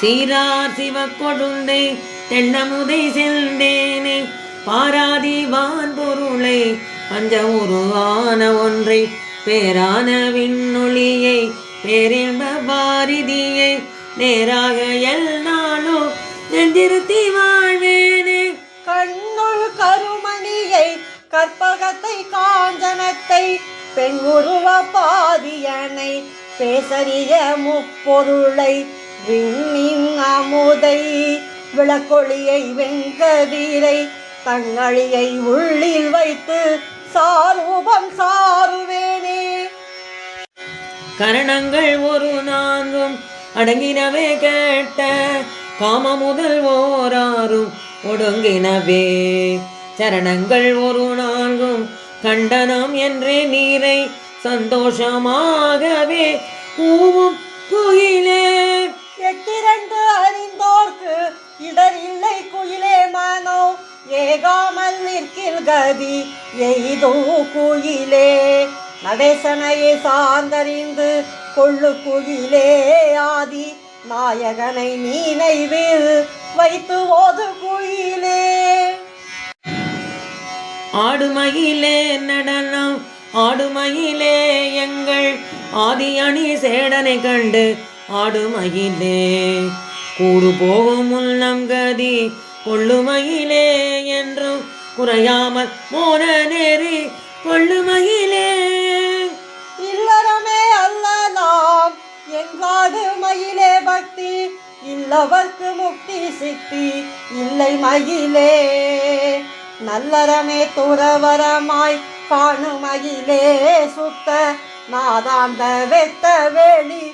சீரார் சிவ கொடுந்தை தென்னமுதை செல்ந்தேனே பாராதிவான் பொருளை பஞ்ச உருவான ஒன்றை பேரான விண்ணொளியை பேரின்ப பாரிதியை நேராக எல்நாளும் நெஞ்சிருத்தி வாழ்வேனே. கண்ணுள் கருமணியை கற்பகத்தை காஞ்சனத்தை பெண் உருவ பாதியனை பேசறிய முப்பொருளை விண்ணின் அமுதை விளக்கொளியை வெங்கதிரை தங்களியை உள்ளில் வைத்து சாரூபம் சாருவேனே. கரணங்கள் ஒரு நான்கும் அடங்கினவே கேட்ட காம முதல் ஓராறும் ஒடுங்கினவே. சரணங்கள் ஒரு நான்கும் கண்டனம் என்றே நீரை சந்தோஷமாகவே கூவும் குயிலே. இடரில்லை குயிலே மனோ ஏகாமல் நிற்கில் கதி எய்தோ குயிலே. நடேசனையை சார்ந்தறிந்து கொள்ளு குயிலே ஆதி நாயகனை நீனைவில் வைத்து ஓது குயிலே. ஆடுமயிலே நடனம் ஆடுமயிலே எங்கள் ஆதி அணி சேடனை கண்டு ஆடுமயிலே. கூடு போகும் உள்ளம் கதி கொள்ளுமையிலே என்றும் குறையாமல் மோன நேரி கொள்ளுமையிலே. இல்லறமே அல்ல நாம் எங்காடு மயிலே பக்தி இல்லவர்க்கு முக்தி சித்தி இல்லை மயிலே. நல்லறமே துறவரமாய் காணு மயிலே சுத்த நாதாந்த வெத்த வெளி